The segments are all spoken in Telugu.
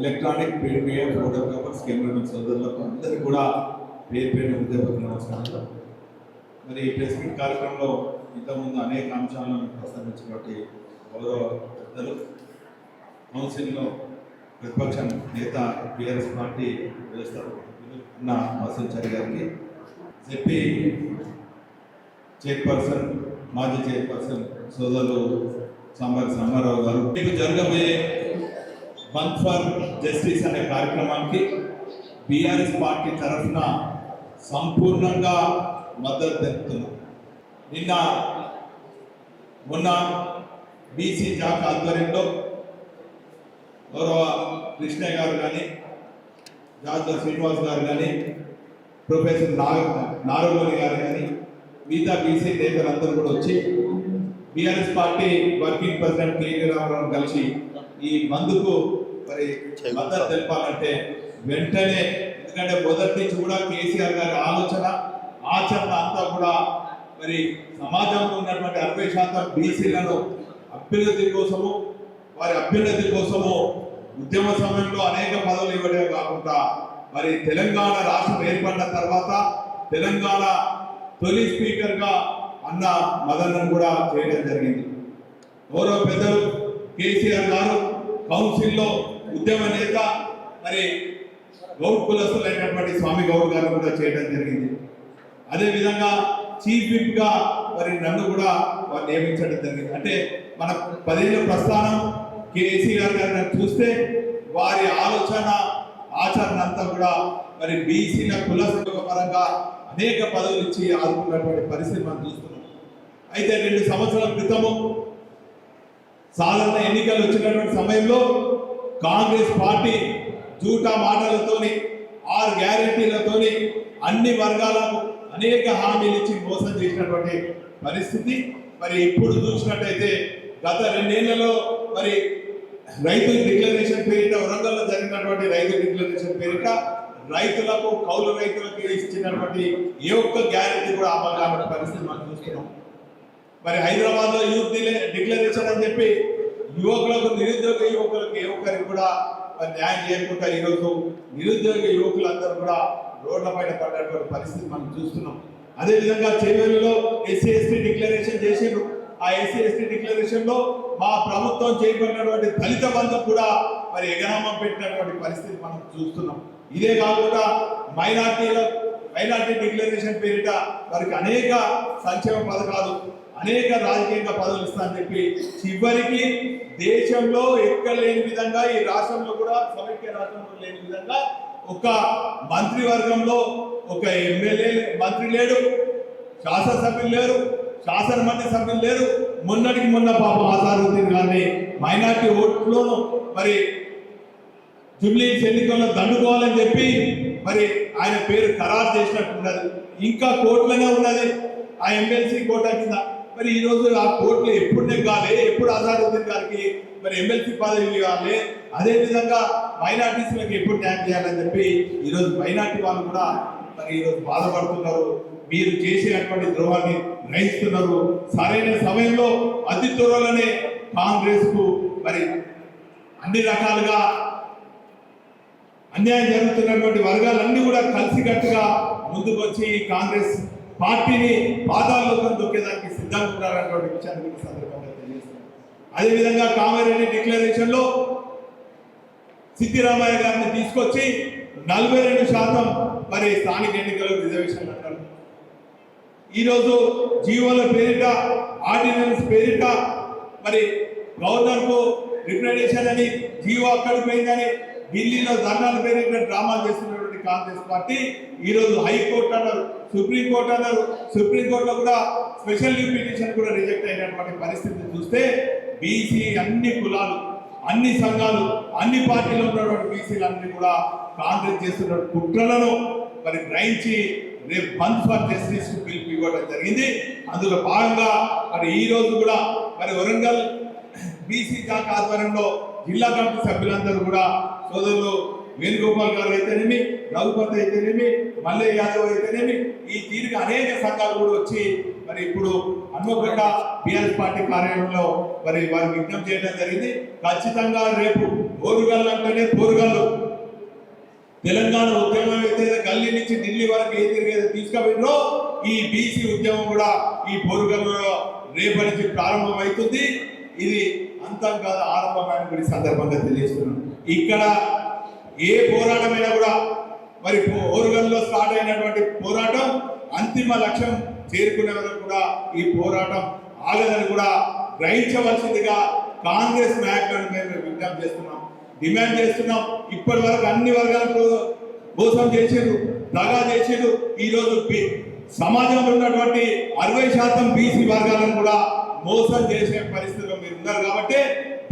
Electronic print media photographers cameramen సోదరులకు అందరికీ కూడా పేరు పేరు హృదయపూర్వక నమస్కారాలు. మరి ఈ ప్రెస్ మీట్ కార్యక్రమంలో ఇంతకుముందు అనేక అంశాలను ప్రస్తావించినటువంటి గౌరవ పెద్దలు కౌన్సిల్లో ప్రతిపక్ష నేత టీఆర్ఎస్ పార్టీ వేస్తారు అన్న వసంచారి గారికి చెప్పి చైర్పర్సన్ మాజీ చైర్పర్సన్ సోదరులు సాంబార్ సాంబారావు గారు. మీకు జరగబోయే వన్ ఫర్ జస్టిస్ అనే కార్యక్రమానికి బీఆర్ఎస్ పార్టీ తరఫున సంపూర్ణంగా మద్దతు తెలుపుతున్నాం. నిన్న మొన్న బీసీ జాక్ ఆధ్వర్యంలో గౌరవ కృష్ణయ్య గారు కానీ జాజా శ్రీనివాస్ గారు కానీ ప్రొఫెసర్ నాగ నారగోని గారు కానీ మిగతా బీసీ నేతలందరూ కూడా వచ్చి BRS party working president KK Rama Rao కలిసి ఈ మందుకు మరి మద్దతు తెలపాలంటే వెంటనే ఎందుకంటే మొదటి నుంచి కూడా కేసీఆర్ గారి ఆలోచన ఆచరణ అంతా కూడా మరి సమాజంలో ఉన్నటువంటి అరవై శాతం బీసీలను అభ్యున్నతి కోసము వారి అభ్యున్నతి కోసము ఉద్యమ సమయంలో అనేక పదవులు ఇవ్వడమే కాకుండా మరి తెలంగాణ రాష్ట్రం ఏర్పడిన తర్వాత తెలంగాణ తొలి స్పీకర్గా అన్న మదన్ను కూడా చేయడం జరిగింది. గౌరవ పెద్దలు కేసీఆర్ గారు కౌన్సిల్లో ఉద్యమ నేత మరి గౌడ్ కులస్తులైనటువంటి స్వామి గౌడ్ గారు కూడా చేయడం జరిగింది. అదేవిధంగా చీఫ్ విప్గా మరి నన్ను కూడా వారు నియమించడం జరిగింది. అంటే మన పదేళ్ళ ప్రస్థానం కేసీఆర్ గారిని చూస్తే వారి ఆలోచన ఆచరణ అంతా కూడా మరి బీసీల కులస్తుల పరంగా అనేక పదవులు ఇచ్చి ఆదుకున్నటువంటి పరిస్థితి మనం చూస్తున్నాం. అయితే రెండు సంవత్సరాల క్రితము సాధారణ ఎన్నికలు వచ్చినటువంటి సమయంలో కాంగ్రెస్ పార్టీ జూటా మాటలతోని ఆరు గ్యారెంటీలతోని అన్ని వర్గాలకు అనేక హామీలు ఇచ్చి మోసం చేసినటువంటి పరిస్థితి. మరి ఇప్పుడు చూసినట్టయితే గత రెండేళ్ళలో మరి రైతు డిక్లరేషన్ పేరిట వరంగల్లో జరిగినటువంటి రైతు డిక్లరేషన్ పేరిట రైతులకు కౌలు రైతులకు ఇచ్చినటువంటి ఏ ఒక్క గ్యారెంటీ కూడా అమలు కాని పరిస్థితి మనం చూస్తున్నాం. మరి హైదరాబాద్లో యూత్ డిక్లరేషన్ అని చెప్పి యువకులకు నిరుద్యోగ యువకులకు ఏ ఒక్కరికి కూడా మరి న్యాయం చేయకుండా ఈరోజు నిరుద్యోగ యువకులందరూ కూడా రోడ్ల పైన పడ్డటువంటి పరిస్థితి మనం చూస్తున్నాం. అదే విధంగా చేవేలులో ఎస్సీ ఎస్టీ డిక్లరేషన్ చేసిండ్రు. ఆ ఎస్సీ ఎస్టీ డిక్లరేషన్లో మా ప్రభుత్వం చేయబడినటువంటి దళిత బంధు కూడా మరి ఎగనామం పెట్టినటువంటి పరిస్థితి మనం చూస్తున్నాం. ఇదే కాకుండా మైనార్టీల మైనార్టీ డిక్లరేషన్ పేరిట వారికి అనేక సంక్షేమ పథకాలు అనేక రాజకీయంగా పదవులు ఇస్తానని చెప్పి చివరికి దేశంలో ఎక్కడ లేని విధంగా ఈ రాష్ట్రంలో కూడా సమైక్య రాష్ట్రంలో లేని విధంగా ఒక మంత్రివర్గంలో ఒక ఎమ్మెల్యే మంత్రి లేడు శాసనసభ్యులు లేరు శాసన మండలి సభ్యులు లేరు. మొన్నటికి మొన్న పాప ఆజారుద్దీన్ గారిని మైనార్టీ ఓట్లోను మరి జుబ్లీ ఎన్నికల్లో దండుకోవాలని చెప్పి మరి ఆయన పేరు ఖరారు చేసినట్టున్నది ఇంకా కోర్టులోనే ఉన్నది. ఆ ఎమ్మెల్సీ కోట కింద మరి ఈ రోజు ఆ కోర్టులు ఎప్పుడు నెగ్గాలి ఎప్పుడు అజారుద్దీన్ గారికి మరి ఎమ్మెల్సీ పదవి ఇవ్వాలి అదే విధంగా మైనార్టీస్లకు ఎప్పుడు న్యాయం చేయాలని చెప్పి ఈరోజు మైనార్టీ వాళ్ళు కూడా మరి ఈరోజు బాధపడుతున్నారు. మీరు చేసేటువంటి ద్రోహాన్ని గ్రహిస్తున్నారు. సరైన సమయంలో అతి త్వరలోనే కాంగ్రెస్కు మరి అన్ని రకాలుగా అన్యాయం జరుగుతున్నటువంటి వర్గాలన్నీ కూడా కలిసికట్టుగా ముందుకొచ్చి వచ్చి కాంగ్రెస్ పార్టీని పాదాల్లో దొక్కేదానికి సిద్ధంగా ఉన్నారన్నటువంటి విషయాన్ని కూడా సందర్భంగా తెలియజేస్తున్నాను అదేవిధంగా కామారెడ్డి డిక్లరేషన్లో సిద్ధిరామయ్య గారిని తీసుకొచ్చి నలభై రెండు శాతం మరి స్థానిక ఎన్నికల్లో రిజర్వేషన్ అంటారు. ఈరోజు జీవోల పేరిట ఆర్డినెన్స్ పేరిట మరి గవర్నర్కు రికమెండేషన్ అని జీవో అక్కడికి పోయిందని ఢిల్లీలో ధర్నాల పేరిట డ్రామాలు చేస్తున్నటువంటి కాంగ్రెస్ పార్టీ ఈ రోజు హైకోర్టు అన్నారు. సుప్రీంకోర్టు అన్నారు సుప్రీంకోర్టులో కూడా స్పెషల్ లీవ్ పిటిషన్ కూడా రిజెక్ట్ అయినటువంటి పరిస్థితి చూస్తే బీసీ అన్ని కులాలు అన్ని సంఘాలు అన్ని పార్టీలు ఉన్నటువంటి బీసీలన్నీ కూడా కాంగ్రెస్ చేస్తున్న కుట్రలను మరి గ్రహించి రేపు బంద్ ఫర్ జస్టిస్ పిలుపు ఇవ్వడం జరిగింది. అందులో భాగంగా మరి ఈ రోజు కూడా మరి వరంగల్ బీసీ శాఖ ఆధ్వర్యంలో జిల్లా కమిటీ సభ్యులందరూ కూడా సోదరులు వేణుగోపాల్ గారు అయితేనేమి రఘుపతి అయితేనేమి మల్లయ్య యాదవ్ అయితేనేమి ఈ తీరుగా అనేక సంఘాలు కూడా వచ్చి మరి ఇప్పుడు హన్మకొండ బిఆర్ఎస్ పార్టీ కార్యాలయంలో మరి వారు విజ్ఞప్తి చేయడం జరిగింది. ఖచ్చితంగా రేపు ఓరుగల్లు అంటేనే పోరుగల్లు తెలంగాణ ఉద్యమం అయితే గల్లీ నుంచి ఢిల్లీ వరకు ఏ తిరిగేది తీసుకుపోయినో ఈ బీసీ ఉద్యమం కూడా ఈ పోరుగల్లో రేపటి నుంచి ప్రారంభమవుతుంది. ఇది అంతం కాదు ఆరంభమైన సందర్భంగా తెలియజేస్తున్నాను. ఇక్కడ ఏ పోరాటమైనా కూడా మరి ఓరుగల్లో స్టార్ట్ అయినటువంటి పోరాటం అంతిమ లక్ష్యం చేరుకునే వరకు కూడా ఈ పోరాటం ఆగదని కూడా గ్రహించవలసిందిగా కాంగ్రెస్ నాయకులను మేము విజ్ఞప్తి చేస్తున్నాం. డిమాండ్ చేస్తున్నాం. ఇప్పటి వరకు అన్ని వర్గాలకు మోసం చేసిండ్రు దగా చేసిండ్రు. ఈరోజు సమాజంలో ఉన్నటువంటి అరవై శాతం బీసీ వర్గాలను కూడా మోసం చేసే పరిస్థితిలో మీరు ఉన్నారు కాబట్టి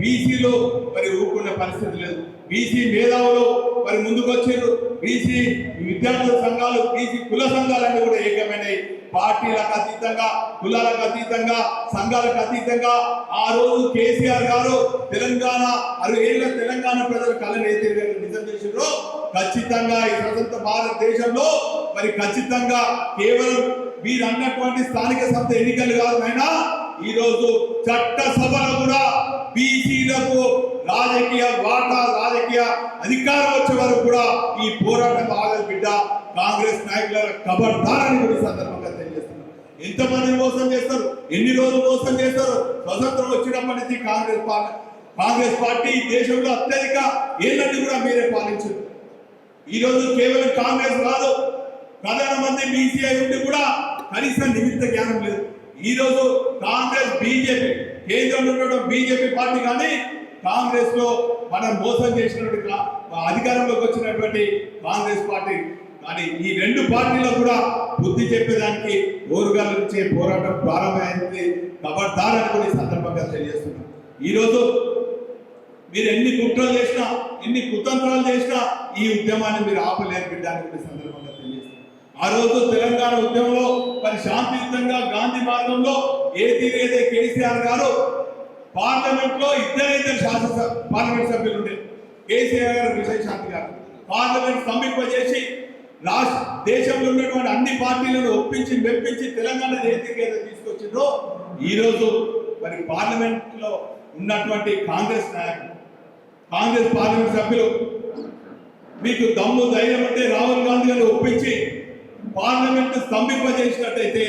బీసీలో మరి ఊరుకునే పరిస్థితి లేదు. బీసీ మేధావులు మరి ముందుకు వచ్చారు. బీసీ విద్యార్థుల సంఘాలు బీసీ కుల సంఘాలన్నీ కూడా ఏకమైనవి పార్టీలకు అతీతంగా కులాలకు అతీతంగా సంఘాలకు అతీతంగా ఆ రోజు కేసీఆర్ గారు తెలంగాణ అరవై ఏళ్ళ తెలంగాణ ప్రజల కళను ఏదైతే నిజం చేసిండ్రో ఖచ్చితంగా ఈ స్వతంత్ర భారతదేశంలో మరి ఖచ్చితంగా కేవలం మీరు అన్నటువంటి స్థానిక సంస్థ ఎన్నికలు కాదు అయినా ఈరోజు చట్ట సభలో కూడా బీసీలకు రాజకీయ వాటా రాజకీయ అధికారం వచ్చే వరకు కూడా ఈ పోరాటం ఆగదు బిడ్డ. కాంగ్రెస్ నాయకుల కబర్దారని కూడా సందర్భంగా తెలియజేస్తున్నారు ఎంతమంది మోసం చేస్తారు? ఎన్ని రోజులు మోసం చేస్తారు? స్వతంత్రం వచ్చినప్పటి నుంచి కాంగ్రెస్ పార్టీ కాంగ్రెస్ పార్టీ ఈ దేశంలో అత్యధిక ఏళ్ళని కూడా మీరే పాలించారు. ఈ రోజు కేవలం కాంగ్రెస్ కాదు ప్రధానమంత్రి బీసీఐ ఉండి కూడా కనీసం నిమిత్త జ్ఞానం లేదు. ఈరోజు కాంగ్రెస్ బీజేపీ కేంద్రంలో ఉన్న బీజేపీ పార్టీ కానీ కాంగ్రెస్లో మనం మోసం చేసినటువంటి అధికారంలోకి వచ్చినటువంటి కాంగ్రెస్ పార్టీ. కానీ ఈ రెండు పార్టీలో కూడా బుద్ధి చెప్పేదానికి ఓరుగాల నుంచే పోరాటం ప్రారంభమైంది. కబడ్దారని కూడా ఈ సందర్భంగా తెలియజేస్తున్నాం. ఈరోజు మీరు ఎన్ని కుట్రలు చేసినా ఎన్ని కుతంత్రాలు చేసినా ఈ ఉద్యమాన్ని మీరు ఆపలేరు బిడ్డానికి సందర్భంగా తెలియజేస్తున్నారు ఆ రోజు తెలంగాణ ఉద్యమంలో మరి శాంతియుతంగా గాంధీ మార్గంలో ఏదైతే కేసీఆర్ గారు పార్లమెంట్లో ఇద్దరైతే శాసన పార్లమెంట్ సభ్యులు ఉండే కేసీఆర్ గారు విజయశాంతి గారు. పార్లమెంట్ సమీపజేసి రాష్ట్ర దేశంలో ఉన్నటువంటి అన్ని పార్టీలను ఒప్పించి మెప్పించి తెలంగాణ ఏదైతే తీసుకొచ్చిందో తీసుకొచ్చిండ్రో మరి పార్లమెంట్లో ఉన్నటువంటి కాంగ్రెస్ నాయకులు కాంగ్రెస్ పార్లమెంట్ సభ్యులు మీకు దమ్ము ధైర్యం అంటే రాహుల్ గాంధీ గారిని ఒప్పించి పార్లమెంట్ స్తంభింపజేసినట్టయితే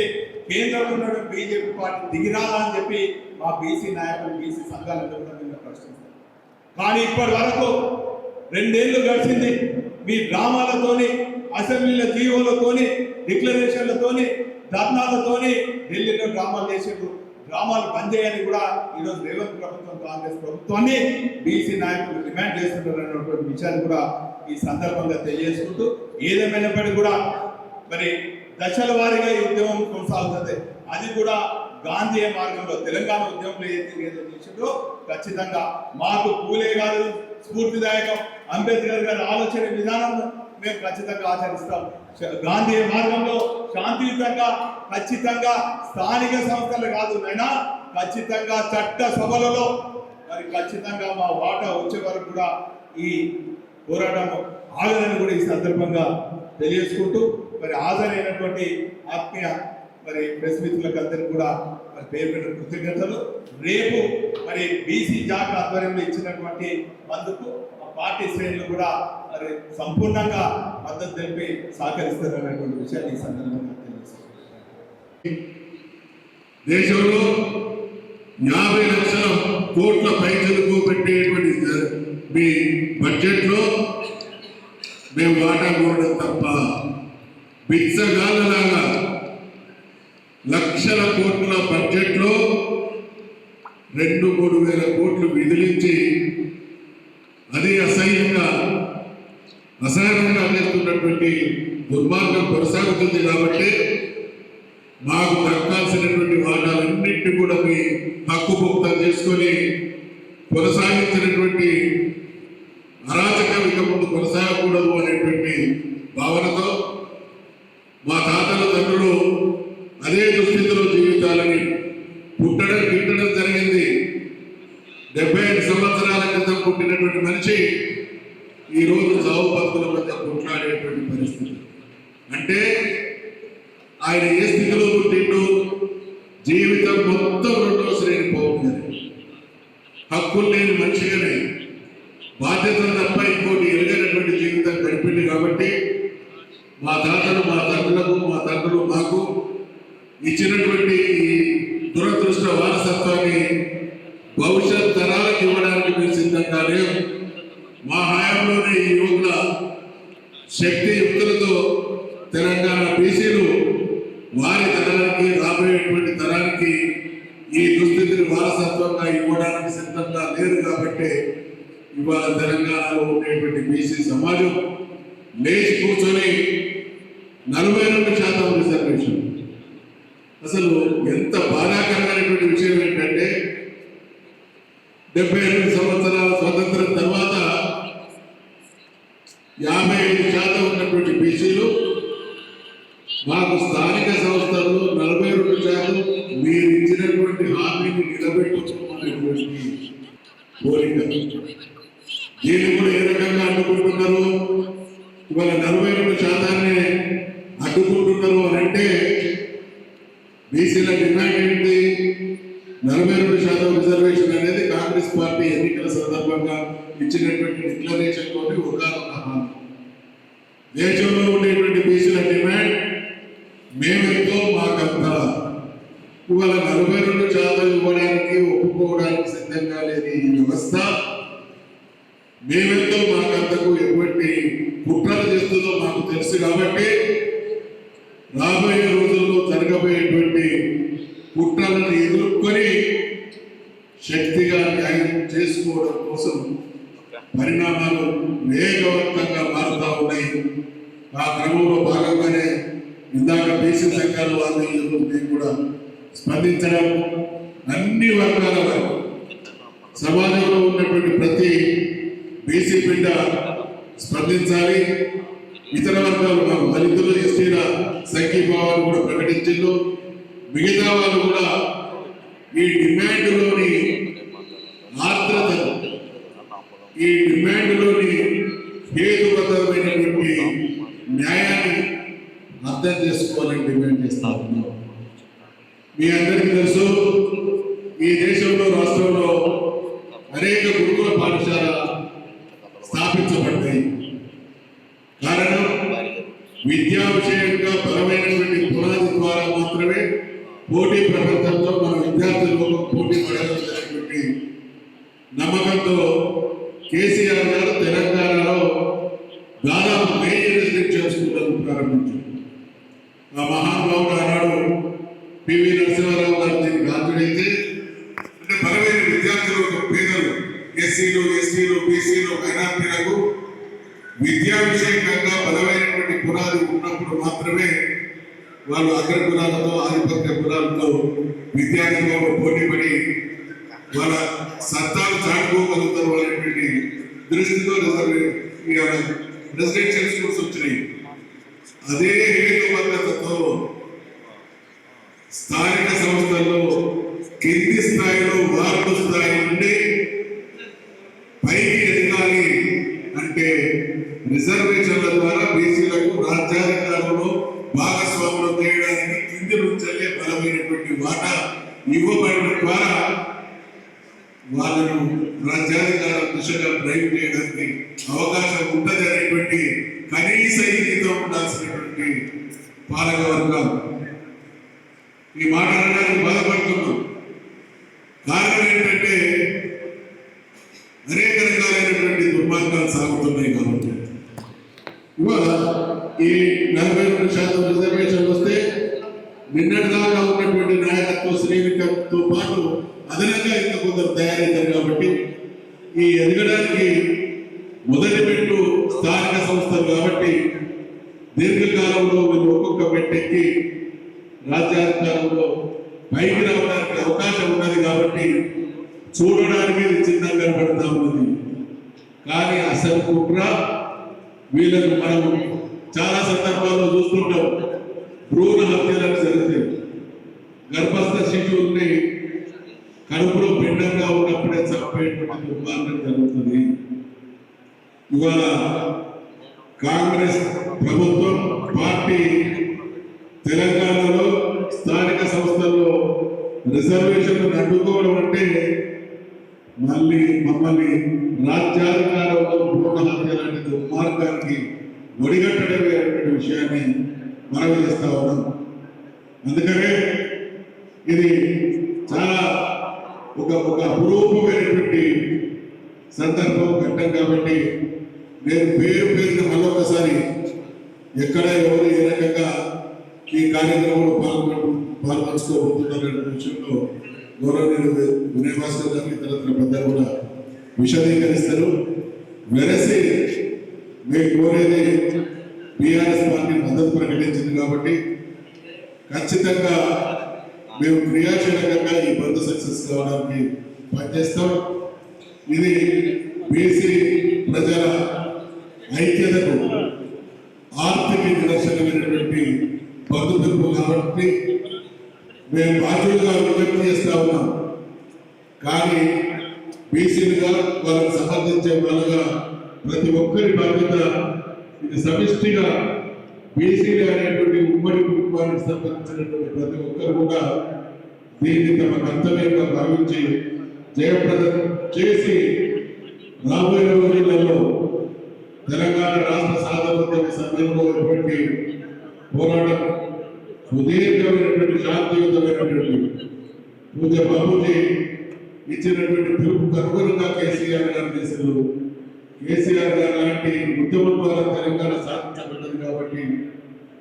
కేంద్రంలో ఉన్న బీజేపీ పార్టీ దిగిరాలా అని చెప్పి మా బీసీ నాయకులు బీసీ సంఘాలను కూడా మేము ప్రశ్నిస్తాం కానీ ఇప్పటి వరకు రెండేళ్ళు గడిచింది. మీ డ్రామాలతోని అసెంబ్లీల జీవోలతోని డిక్లరేషన్లతోని ధర్నాలతోని ఢిల్లీలో డ్రామాలు చేసేట్టు డ్రామాలు బంద్ చేయని కూడా ఈరోజు రేవంత్ ప్రభుత్వం కాంగ్రెస్ ప్రభుత్వాన్ని బీసీ నాయకులు డిమాండ్ చేస్తున్నారు అనేటువంటి విషయాన్ని కూడా ఈ సందర్భంగా తెలియజేసుకుంటూ ఏదేమైనప్పటికీ కూడా మరి దశల వారీగా ఈ ఉద్యమం కొనసాగుతుంది. అది కూడా గాంధీ మార్గంలో తెలంగాణ ఉద్యమంలో ఏదైతే ఏదో చేసిందో ఖచ్చితంగా మాకు పూలే గారు స్ఫూర్తిదాయకం. అంబేద్కర్ గారి ఆలోచన విధానం మేము ఖచ్చితంగా ఆచరిస్తాం. గాంధీ మార్గంలో శాంతియుతంగా ఖచ్చితంగా స్థానిక సంస్థలు కాదు నైనా ఖచ్చితంగా చట్ట సభలలో మరి ఖచ్చితంగా మా వాటా వచ్చే వరకు కూడా ఈ పోరాటం ఆగదని కూడా ఈ సందర్భంగా తెలియజేసుకుంటూ మరి హాజరైనటువంటి ఆత్మీయ మరి ప్రెస్ మిత్రులకు అందరికీ కూడా మరి పేరు పెట్టిన కృతజ్ఞతలు. రేపు మరి బీసీ జాక్ ఆధ్వర్యంలో ఇచ్చినటువంటి మందుకు ఆ పార్టీ శ్రేణులు కూడా మరి సంపూర్ణంగా మద్దతు తెలిపి సహకరిస్తారనేటువంటి విషయాన్ని ఈ సందర్భంగా తెలియజేస్తున్నాను. దేశంలో యాభై లక్షల కోట్ల పైసలకు పెట్టేటువంటి మీ బడ్జెట్లో మేము వాటా కోరడం తప్ప బిచ్చగాళ్ళలాగా లక్షల కోట్ల బడ్జెట్లో రెండు మూడు వేల కోట్లు విదిలించి అది అసహ్యంగా అసహనంగా చేస్తున్నటువంటి దుర్మార్గం కొనసాగుతుంది కాబట్టి మాకు దక్కాల్సినటువంటి వాటాలన్నింటినీ కూడా మీ హక్కుభుక్తం చేసుకొని కొనసాగించినటువంటి అరాచకం ఇక ముందు కొనసాగకూడదు అనేటువంటి భావనతో మా అదే దుస్థితిలో జీవితాలని పుట్టడం గిట్టడం జరిగింది. డెబ్బై ఐదు సంవత్సరాల క్రితం పుట్టినటువంటి మనిషి ఈ రోజు చావు బతుకుల మధ్య కొట్లాడేటువంటి పరిస్థితి. అంటే ఆయన ఏ స్థితిలో పుట్టిండు జీవితం మొత్తం రెండో శ్రేణి పోతుంది. హక్కులు లేని మనిషిగానే బాధ్యతలు తప్ప ఇంకోటి ఎరగనటువంటి జీవితం గడిపింది కాబట్టి మా తాతలు మా తండ్రులకు తండ్రులు మాకు ఇచ్చినటువంటి దురదృష్ట వారసత్వాన్ని భవిష్యత్ తరాలకు ఇవ్వడానికి మేము సిద్ధంగా లేవు మా హయాంలోనే ఈ యువకుల శక్తి యుక్తులతో తెలంగాణ బీసీలు వారి తరానికి రాబోయేటువంటి తరానికి ఈ దుస్థితిని వారసత్వంగా ఇవ్వడానికి సిద్ధంగా లేరు కాబట్టి ఇవాళ తెలంగాణలో ఉండేటువంటి బీసీ సమాజం లేచి కూర్చొని నలభై రెండు శాతం రిజర్వేషన్ అసలు ఎంత బాధాకరమైనటువంటి విషయం ఏంటంటే డెబ్బై ఎనిమిది సంవత్సరాల స్వతంత్రం తర్వాత యాభై ఐదు శాతం ఉన్నటువంటి బీసీలు మాకు స్థానిక సంస్థల్లో నలభై రెండు శాతం మీరు ఇచ్చినటువంటి హామీని నిలబెట్టుకోమనేటువంటి కోరిక దీన్ని కూడా ఏ రకంగా అడ్డుకుంటున్నారు ఇవాళ నలభై రెండు శాతాన్ని అడ్డుకుంటున్నారు అని అంటే బీసీల డిమాండ్ ఏంటి నలభై రెండు శాతం రిజర్వేషన్ అనేది కాంగ్రెస్ పార్టీ ఎన్నికల సందర్భంగా ఇచ్చినటువంటి డిక్లరేషన్ తోటి ఒక హామీ దేశంలో ఉండేటువంటి బీసీల డిమాండ్ మేమెంతో మాకంత ఇవాళ నలభై రెండు శాతం ఇవ్వడానికి ఒప్పుకోవడానికి సిద్ధంగా లేని ఈ వ్యవస్థ మేమెంతో మాకంతకు ఎటువంటి కుట్రలు చేస్తుందో మాకు తెలుసు కాబట్టి రాబోయే రోజుల్లో జరగబోయేటువంటి కుట్రలను ఎదుర్కొని శక్తిగా న్యాయం చేసుకోవడం కోసం పరిణామాలు వేగవంతంగా మారుతా ఉన్నాయి. ఆ క్రమంలో భాగంగానే ఇందాక బీసీ సంఘాల వాళ్ళు మేము కూడా స్పందించడం అన్ని వర్గాల వారు. సమాజంలో ఉన్నటువంటి ప్రతి బీసీ బిడ్డ స్పందించాలి. ఇతర వర్గాలు మా దళితులు ఎస్టీల సంఘీభావాలు కూడా ప్రకటించిండు. మిగతా వాళ్ళు కూడా ఈ డిమాండ్లోని ఈ డిమాండ్లోని హేతుబద్ధమైనటువంటి న్యాయాన్ని అర్థం చేసుకోవాలని డిమాండ్ చేస్తా ఉన్నాం. మీ అందరికీ తెలుసు ఈ దేశంలో రాష్ట్రంలో అనేక గురుకుల పాఠశాల స్థాపించబడ్డాయి. కారణం విద్యా విషయంగా బలమైనటువంటి పునాది ద్వారా మాత్రమే పోటీ ప్రపంచంతో మన విద్యార్థులు పోటీ పడగలిగినటువంటి నమ్మకంతో కేసీఆర్ గారు స్థానిక సంస్థల్లో కింది స్థాయిలో వార్డు స్థాయి నుండి పైకి ఎదగాలి అంటే రిజర్వేషన్ల ద్వారా బీసీలకు రాజ్యాధికారంలో భాగస్వాములు చేయడానికి కింది నుంచే బలమైనటువంటి వాటా ఇవ్వబడడం ద్వారా వాళ్ళను రాజ్యాధికారం దిశగా డ్రైవ్ చేయడానికి అవకాశం ఉంటది అనేటువంటి కనీస ఇంగితం ఉండాల్సినటువంటి పాలక వర్గాలు ఈ మాట అనడానికి బాధపడుతున్నాం కారణం ఏంటంటే అనేక రకాలైనటువంటి దుర్మార్గాలు సాగుతున్నాయి కాబట్టి ఇవాళ ఈ నలభై రెండు శాతం రిజర్వేషన్ వస్తే నిన్నటిదాకా ఉన్నటువంటి నాయకత్వ శ్రేణికతో పాటు అదనంగా ఇంకా కొందరు తయారవుతారు కాబట్టి ఈ ఎదగడానికి మొదటిపెట్టు స్థానిక సంస్థలు కాబట్టి దీర్ఘకాలంలో వీళ్ళు ఒక్కొక్క పెట్టెక్కి రాజ్యాంగంలో పైకి రావడానికి అవకాశం ఉన్నది కాబట్టి చూడడానికి చిన్నం కనబడతా ఉన్నది. కానీ అసలు కుట్ర వీళ్ళకు మనం చాలా సందర్భాల్లో చూస్తుంటాం. భ్రూణ హత్యలకు జరుగుతాయి గర్భస్థ శిశువుల్ని కడుపులో పిండంగా ఉన్న చంపేటువంటి దుర్మార్గం జరుగుతుంది ఇవాళ కాంగ్రెస్ ప్రభుత్వం పార్టీ తెలంగాణలో స్థానిక సంస్థల్లో రిజర్వేషన్ అడ్డుకోవడం అంటే మళ్ళీ మమ్మల్ని రాజ్యాధికారంలో భూమహత్య లాంటి దుర్మార్గానికి ఒడిగట్టడమే అనేటువంటి విషయాన్ని మనవి చేస్తా ఉన్నాం. అందుకనే ఇది అపురూపమైనటువంటి సందర్భం ఘట్టం కాబట్టి నేను పేరు పేరున మళ్ళొకసారి ఎక్కడ ఎవరు ఏ రకంగా ఈ కార్యక్రమంలో పాల్గొన పాల్పంచుకోబోతున్నారనే విషయంలో గౌరవనీయులు వినయ్ గారు ఇతర పెద్దలు కూడా విశదీకరిస్తారు. వెరసి మేము కోరేది బీఆర్ఎస్ పార్టీ మద్దతు ప్రకటించింది కాబట్టి ఖచ్చితంగా మేము క్రియాశీలకంగా ఈ బంద్ సక్సెస్ కావడానికి పనిచేస్తాం. ఇది బీసీ ప్రజల ఐక్యతకు ఆర్థిక నిదర్శనమైనటువంటి బంధు కాబట్టి మేము బాధ్యులుగా విజ్ఞప్తి చేస్తా ఉన్నాం. కానీ బీసీలుగా వాళ్ళని సమర్థించే వాళ్ళగా ప్రతి ఒక్కరి బాధ్యత ఇది సమిష్టిగా బీసీలు అనేటువంటి ఉమ్మడి కుటుంబానికి సంబంధించినటువంటి ప్రతి ఒక్కరు కూడా దీన్ని తమ కర్తవ్యంగా భావించి జయప్రదం చేసి రాబోయే రోజులలో తెలంగాణ రాష్ట్ర సాధన సమయంలో ఎటువంటి పోరాటం సుదీర్ఘమైనటువంటి శాంతియుతమైనటువంటి పూజ బాబుజీ ఇచ్చినటువంటి పిలుపు అనుగుణంగా కేసీఆర్ గారు చేశారు. కేసీఆర్ గారు లాంటి ఉద్యమం ద్వారా తెలంగాణ సాధించబడ్డది కాబట్టి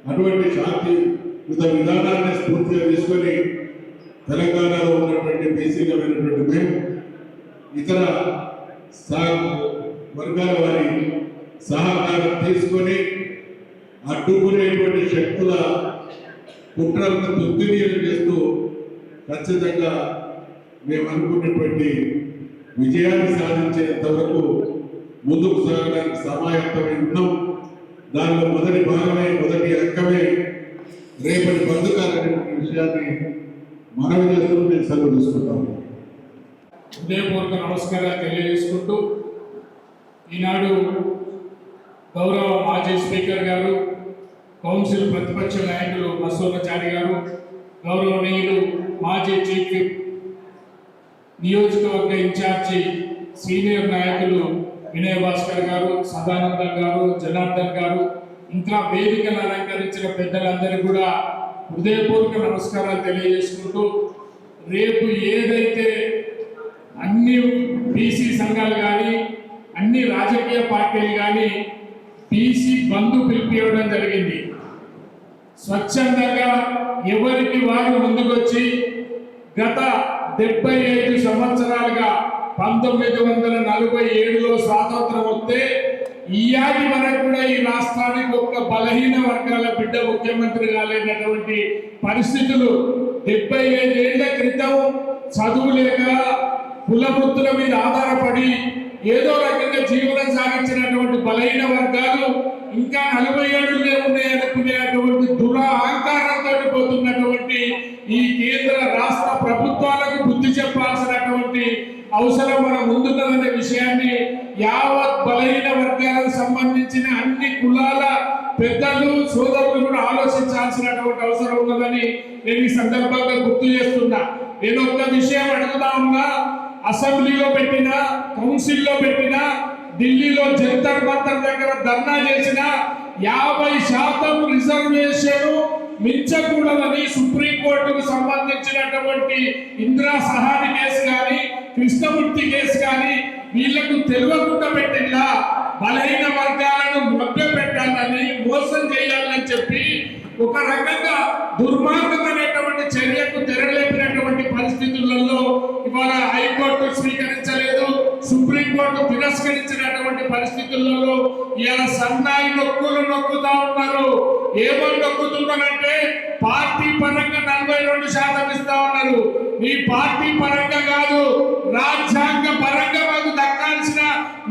అటువంటి శాంతియుత విధానాన్ని స్ఫూర్తిగా తీసుకొని తెలంగాణలో ఉన్నటువంటి బీసీలమైనటువంటి మేము ఇతర వర్గాల వారి సహకారం తీసుకొని అడ్డుకునేటువంటి శక్తుల కుట్రలను దుర్వినియోగం చేస్తూ ఖచ్చితంగా మేము అనుకున్నటువంటి విజయాన్ని సాధించేంత వరకు ముందుకు సాగడానికి సమాయత్తమై ఉన్నాం. దానిలో మొదటి భాగమే మొదటి అంకమే రేపటి బంధుకాలనేటువంటి విషయాన్ని మనవి చేస్తూ నేను సెలవు తీసుకుంటాను హృదయపూర్వక నమస్కారాలు తెలియజేసుకుంటూ ఈనాడు గౌరవ మాజీ స్పీకర్ గారు కౌన్సిల్ ప్రతిపక్ష నాయకులు బసవరాచారి గారు గౌరవనీయులు మాజీ చీఫ్ నియోజకవర్గ ఇన్ఛార్జి సీనియర్ నాయకులు వినయ్ భాస్కర్ గారు సదానందం గారు జనార్దన్ గారు ఇంకా వేదికను అలంకరించిన పెద్దలందరూ కూడా హృదయపూర్వక నమస్కారాలు తెలియజేసుకుంటూ రేపు ఏదైతే అన్ని బీసీ సంఘాలు కానీ అన్ని రాజకీయ పార్టీలు కానీ బీసీ బంధు పిలిపివ్వడం జరిగింది. స్వచ్ఛందంగా ఎవరికి వారు ముందుకొచ్చి గత డెబ్బై ఐదు సంవత్సరాలుగా పంతొమ్మిది వందల నలభై ఏడులో స్వాతంత్రం వస్తే ఈయాటి వరకు కూడా ఈ రాష్ట్రానికి ఒక్క బలహీన వర్గాల బిడ్డ ముఖ్యమంత్రి కాలేనటువంటి పరిస్థితులు డెబ్బై ఐదేళ్ళ క్రితం చదువు లేక కులవృత్తుల మీద ఆధారపడి ఏదో రకంగా జీవనం సాగించినటువంటి బలహీన వర్గాలు ఇంకా నలభై ఏడులే ఉన్నాయనుకునేటువంటి దురహంకారంతో పోతున్నటువంటి ఈ కేంద్ర రాష్ట్ర ప్రభుత్వాలకు బుద్ధి చెప్పాల్సినటువంటి అవసరం మన ముందున్నదనే విషయాన్ని యావత్ బలహీన వర్గాలకు సంబంధించిన అన్ని కులాల పెద్దలు సోదరులు కూడా ఆలోచించాల్సినటువంటి అవసరం ఉన్నదని నేను ఈ సందర్భంగా గుర్తు చేస్తున్నా. నేను ఒక్క విషయం అడుగుతా ఉన్నా. అసెంబ్లీలో పెట్టిన కౌన్సిల్లో పెట్టిన ఢిల్లీలో జంతర్ మంతర్ దగ్గర ధర్నా చేసిన యాభై శాతం రిజర్వేషన్ మించకూడదని సుప్రీంకోర్టుకు సంబంధించినటువంటి ఇందిరా సహాని కేసు కానీ కృష్ణమూర్తి కేసు కానీ వీళ్ళకు తెలియకుండా పెట్టిందా? బలహీన వర్గాలను మభ్య పెట్టాలని మోసం చేయాలని చెప్పి ఒక రకంగా దుర్మార్గమైనటువంటి చర్యకు తెరలేపినటువంటి పరిస్థితులలో ఇవాళ హైకోర్టు స్వీకరించలేదు సుప్రీంకోర్టు తిరస్కరించినటువంటి పరిస్థితులలో ఇలా సన్నాయి నొక్కులు నొక్కుతా ఉన్నారు. ఏమని నొక్కుతున్నారంటే పార్టీ పరంగా నలభై రెండు శాతం ఇస్తా ఉన్నారు. మీ పార్టీ పరంగా కాదు రాజ్యాంగ పరంగా మాకు దక్కాల్సిన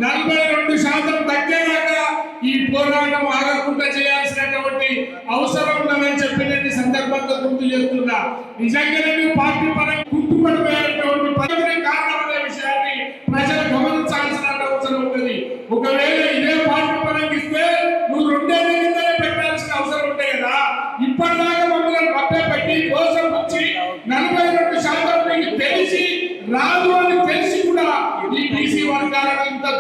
నలభై రెండు శాతం దక్కేదాకా ఈ పోరాటం ఆగకుండా చేయాల్సినటువంటి అవసరం ఉందని చెప్పినట్టు సందర్భంగా గుర్తు చేస్తున్నా. నిజంగానే నువ్వు పార్టీ పరంగా గుర్తుపడిపోయినటువంటి పదవి కారణం అనే విషయాన్ని ప్రజలు గమనించాల్సిన అవసరం ఉంటుంది ఒకవేళ ఇదే పార్టీ పరంగా ఇస్తే నువ్వు రెండేళ్ళ కిందనే పెట్టాల్సిన అవసరం ఉంటాయి కదా ఇప్పటిదాకా మమ్మల్ని మభ్య పెట్టి కోసం వచ్చి నలభై రెండు శాతం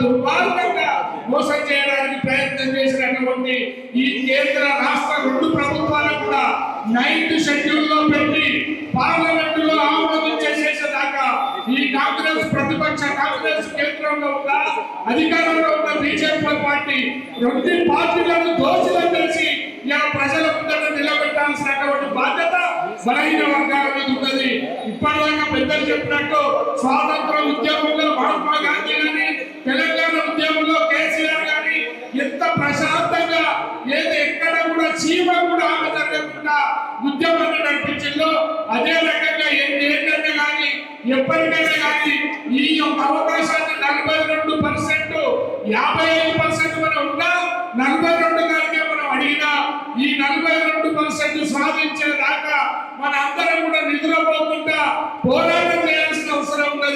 దుర్మార్గంగా మోసం చేయడానికి ప్రయత్నం చేసినటువంటి ఈ కేంద్ర రాష్ట్ర రెండు ప్రభుత్వాలు కూడా నైన్త్ షెడ్యూల్లో పెట్టి పార్లమెంట్లో ఆమోదించేసేదాకా ఈ కాంగ్రెస్ ప్రతిపక్ష కాంగ్రెస్ కేంద్రంలో ఉన్న అధికారంలో ఉన్న బీజేపీ పార్టీ రెండు పార్టీలను దోషులను తెలిసి ఇలా ప్రజల ముందర నిలబెట్టాల్సినటువంటి బాధ్యత బలహీన వర్గాల మీద ఉన్నది. ఇప్పటిదాకా పెద్దలు చెప్పినట్టు స్వాతంత్ర ఉద్యమంలో మహాత్మా గాంధీ గారి తెలంగాణ ఉద్యమంలో కేసీఆర్ గాని ఎంత ప్రశాంతంగా ఏది ఎక్కడ కూడా చీమ కూడా ఆమె జరగకుండా ఉద్యమాన్ని నడిపించిందో అదే రకంగా ఏంటంటే కానీ ఎప్పటికైనా కానీ ఈ యొక్క అవకాశాన్ని నలభై రెండు పర్సెంట్ యాభై ఐదు పర్సెంట్ మనం ఉన్నా నలభై రెండు గారికే మనం అడిగినా ఈ నలభై రెండు పర్సెంట్ సాధించేదాకా మన అందరం కూడా నిద్రపోకుండా పోరాటం చేయాలి.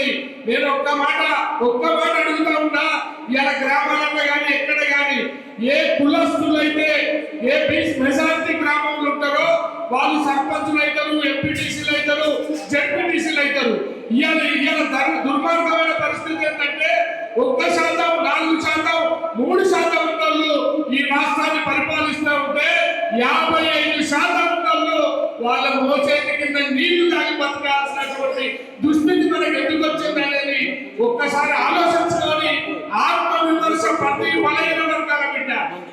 అవసరం నేను ఒక్క మాట ఒక్క మాట అడుగుతా ఉంటా ఇలా గ్రామాలలో కానీ ఎక్కడ కానీ ఏ కులస్తులైతే ఏ బీచ్ మెజారిటీ గ్రామంలో ఉంటారో వాళ్ళు సర్పంచులు అవుతారు ఎంపీటీసీలు అవుతారు జడ్పీటీసీలు అవుతారు ఇవాళ ఇవాళ దుర్మార్గమైన పరిస్థితి ఏంటంటే ఒక్క శాతం నాలుగు శాతం మూడు శాతం ఉన్నోళ్ళు ఈ రాష్ట్రాన్ని పరిపాలిస్తూ ఉంటే యాభై ఐదు శాతం వాళ్ళ మోచేతి కింద నీళ్ళు తాగి బతకాల్సినటువంటి దుస్థితి మనకు ఎందుకు వచ్చిందనేది ఒక్కసారి ఆలోచించుకొని ఆత్మ విమర్శ ప్రతి బలహీన వర్గాల బిడ్డ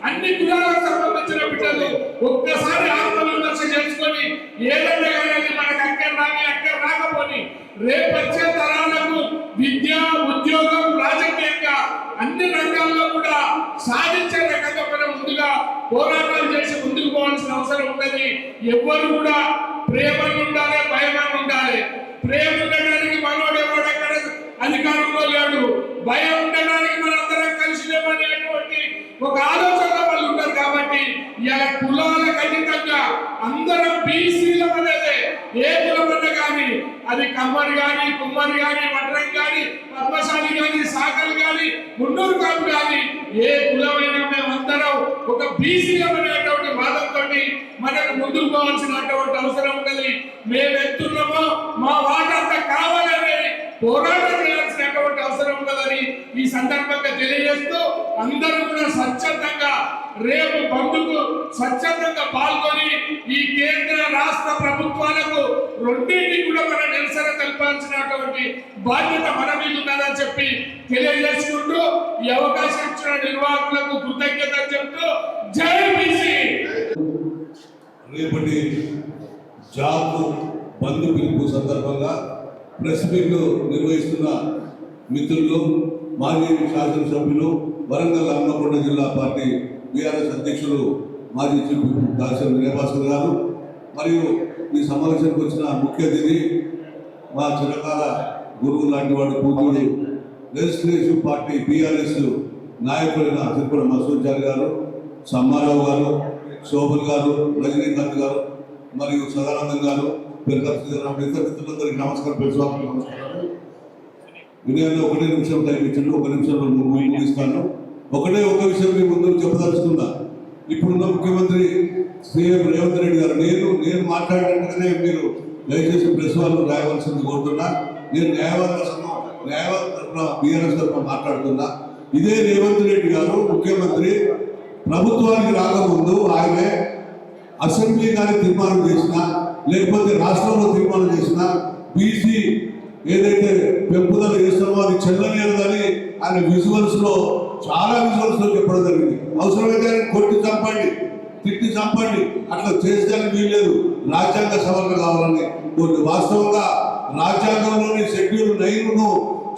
అన్ని కులాలకు సంబంధించిన బిడ్డలు ఒక్కసారి ఆత్మ విమర్శ చేసుకొని ఏదైనా కానీ మనకు అక్కడ రాని అక్కడ రాకపోని రేపు వచ్చే తరాలకు విద్య ఉద్యోగం రాజకీయంగా అన్ని రంగాల్లో కూడా సాధించే రకంగా మనం ముందుగా పోరాటాలు చేసి ముందుకు పోవాల్సిన అవసరం ఉందని ఎవ్వరు కూడా ప్రేమగా ఉండాలి భయమని ఉండాలి. ప్రేమ ఉండడానికి మనోడు ఎవడు ఎక్కడ అధికారంలో లేడు? భయం ఉండడానికి మనందరం కలిసి లేవనేటువంటి ఒక ఆలోచన వాళ్ళు ఉంటారు కాబట్టి ఇలా కులాలకు అతీతంగా అందరం బీసీలం అనేది ఏ కులమన్న కానీ అది కమ్మరి కానీ కుమ్మరి కానీ వడ్రం కానీ పద్మశాలి కానీ సాకలు కానీ మున్నూరు కాపు కానీ ఏ కులమైనా మేమందరం ఒక బీసీలం అనేటువంటి వాదంతో మనకు ముందుకు పోవాల్సినటువంటి అవసరం ఉన్నది. మేము ఎత్తున్నామో మా వాటంతా కావాలనే పోరాటం చేయాల్సినటువంటి అవసరం ఈ సందర్భంగా తెలియజేస్తూ అందరూ కూడా స్వచ్ఛందంగా రేపు బంధుకు స్వచ్ఛందంగా పాల్గొని ఈ కేంద్ర రాష్ట్ర ప్రభుత్వాలకు రెండింటికి కూడా మన నిరసన తెలపాల్సినటువంటి బాధ్యత మన మీద ఉన్నదని చెప్పి తెలియజేసుకుంటూ ఈ అవకాశం ఇచ్చిన నిర్వాహకులకు కృతజ్ఞత చెప్తూ జై బీసీ! రేపటి జాబ్ బంధు పిలుపు సందర్భంగా ప్రెస్ మీట్ నిర్వహిస్తున్న మిత్రులు మాజీ శాసనసభ్యులు వరంగల్ హన్మకొండ జిల్లా పార్టీ బీఆర్ఎస్ అధ్యక్షులు మాజీ చీఫ్ దాసరి వినయభాస్కర్ గారు. మరియు ఈ సమావేశానికి వచ్చిన ముఖ్య అతిథి మా చిరకాల గురువు లాంటి వాడు కూతురు లెజిస్లేటివ్ పార్టీ బీఆర్ఎస్ నాయకులైన తిరుపతి మసూద్జారి గారు సమ్మారావు గారు శోభన్ గారు రజనీకాంత్ గారు మరియు సదానందం గారు పెరగల్ శ్రీరామ్ మిగతా మిత్రులందరికీ నమస్కారం పెట్టుకోవాలి నమస్కారం. వినయంలో ఒకటే నిమిషం తగ్గించండి ఒక నిమిషంలో నువ్వు ముగిస్తాను ఒకటే ఒక విషయం మీ ముందు చెప్పదలుచుకున్నా. ఇప్పుడున్న ముఖ్యమంత్రి సీఎం రేవంత్ రెడ్డి గారు నేను నేను మాట్లాడటానికనే మీరు దయచేసి ప్రెస్ వాళ్ళు రాయవలసింది కోరుతున్నా. నేను న్యాయవాద సంఘం న్యాయవాద తరఫున బీఆర్ఎస్ తరఫున మాట్లాడుతున్నా. ఇదే రేవంత్ రెడ్డి గారు ముఖ్యమంత్రి ప్రభుత్వానికి రాకముందు ఆయనే అసెంబ్లీ కానీ తీర్మానం చేసిన లేకపోతే రాష్ట్రంలో తీర్మానం చేసిన బీసీ ఏదైతే పెంపుదల చేస్తామో అది చెల్లలేదని ఆయన విజువల్స్లో చాలా విజువల్స్లో చెప్పడం జరిగింది. అవసరమైతే ఆయన కొట్టి చంపండి తిట్టి చంపండి. అట్లా చేసేదానికి వీల్లేదు. రాజ్యాంగ సవరణ కావాలని. కొన్ని వాస్తవంగా రాజ్యాంగంలోని షెడ్యూల్ నైన్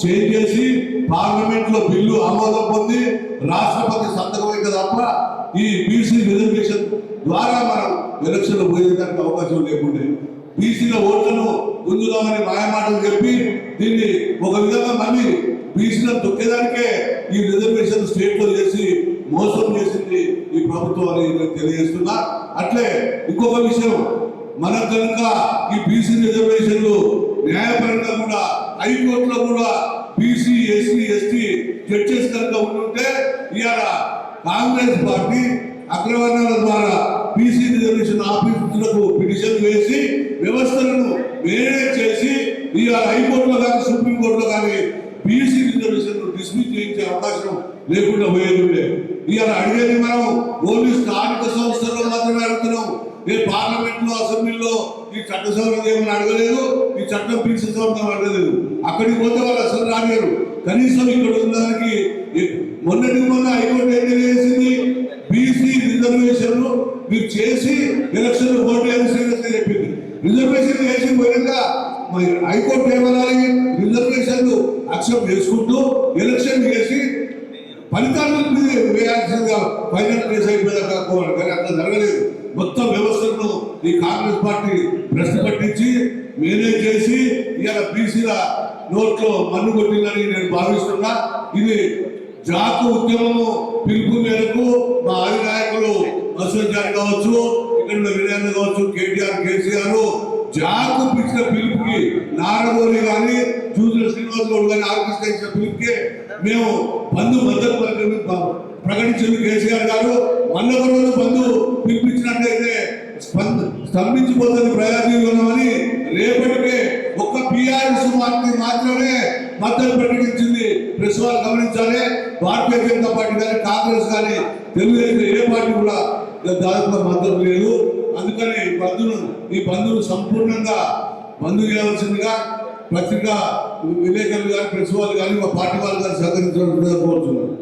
చేంజ్ చేసి పార్లమెంట్లో బిల్లు ఆమోదం పొంది రాష్ట్రపతి సంతకం అయితే తప్ప ఈ బీసీ రిజర్వేషన్ ద్వారా మనం ఎలక్షన్లు పోయేదానికి అవకాశం లేకుండే బీసీల ఓట్లను గుంజుదామని మాయమాటలు చెప్పి దీన్ని ఒక విధంగా మళ్ళీ బీసీలను తొక్కేదానికే ఈ రిజర్వేషన్ స్టేట్లో చేసి మోసం చేసింది ఈ ప్రభుత్వం అని నేను తెలియజేస్తున్నా. అట్లే ఇంకొక విషయం మనకు కనుక ఈ బీసీ రిజర్వేషన్లు న్యాయపరంగా కూడా హైకోర్టులో కూడా బీసీ ఎస్సీ ఎస్టీ జడ్జెస్ కనుక ఉంటుంటే ఇవాళ కాంగ్రెస్ పార్టీ అగ్రవర్ణాల ద్వారా బీసీ రిజర్వేషన్ ఆఫీసులకు పిటిషన్ వేసి వ్యవస్థలను మేనేజ్ చేసి ఈ హైకోర్టులో కానీ సుప్రీంకోర్టులో కానీ బీసీ రిజర్వేషన్ డిస్మిస్ చేయించే అవకాశం లేకుండా పోయేది ఉండే ఇవాళ అడిగేది మనం ఓన్లీ స్థానిక సంస్థల్లో మాత్రమే అడుగుతున్నాం. ఏ పార్లమెంట్లో అసెంబ్లీలో ఈ చట్ట సవరణ ఏమని అడగలేదు? ఈ చట్టం పీసీ సవరణ అడగలేదు. అక్కడికి పోతే వాళ్ళు అసలు రానియరు. కనీసం ఇక్కడ ఉన్న దానికి మొన్నటి మొన్న హైకోర్టు ఏం తెలియజేసింది? బీసీ రిజర్వేషన్ మీరు చేసి ఎలక్షన్ ఓటు వేయాల్సిందని చెప్పింది. రిజర్వేషన్ వేసి పోయాక మరి హైకోర్టు ఏమనాలి? రిజర్వేషన్ అక్సెప్ట్ చేసుకుంటూ ఎలక్షన్ చేసి ఫలితాలను వేయాల్సిందిగా ఫైనల్ కేసు అయిపోయాక కోవాలి కానీ అట్లా జరగలేదు. మొత్తం వ్యవస్థను ఈ కాంగ్రెస్ పార్టీ ప్రశ్న పట్టించి మేనేజ్ చేసి ఇవాళ బీసీల నోట్లో మన్ను కొట్టిందని నేను భావిస్తున్నా. ఇది జాతు ఉద్యమము పిలుపు మేరకు మా ఆది నాయకులు అశోక్ గారు కావచ్చు ఇక్కడ ఉన్న కావచ్చు కేటీఆర్ కేసీఆర్ జాకు పిలిచిన పిలుపుకి నారగోని కానీ చూసిన శ్రీనివాస్ గౌడ్ కానీ ఆర్కెస్ట్రా పిలుపుకి మేము బంధు మద్దతు ప్రకటించింది కేసీఆర్ గారు. మొన్న రోజు బంధు పిలిపించినట్లయితే స్పంద- స్తంభించిపోతుంది ప్రజాజీవనమని రేపటికే ఒక్క పిఆర్ఎస్ పార్టీ మాత్రమే మద్దతు ప్రకటించింది. ప్రెస్ వాళ్ళు గమనించాలి. భారతీయ జనతా పార్టీ కానీ కాంగ్రెస్ కానీ తెలుగుదేశం ఏ పార్టీ కూడా దాదాపుగా మద్దతు లేదు అందుకని ఈ బంధును ఈ బంధును సంపూర్ణంగా బంధు చేయాల్సిందిగా పత్రికా విలేకరులు కానీ ప్రెస్ వాళ్ళు కానీ మా పార్టీ వాళ్ళు కానీ సహకరించడం కోరుతున్నాను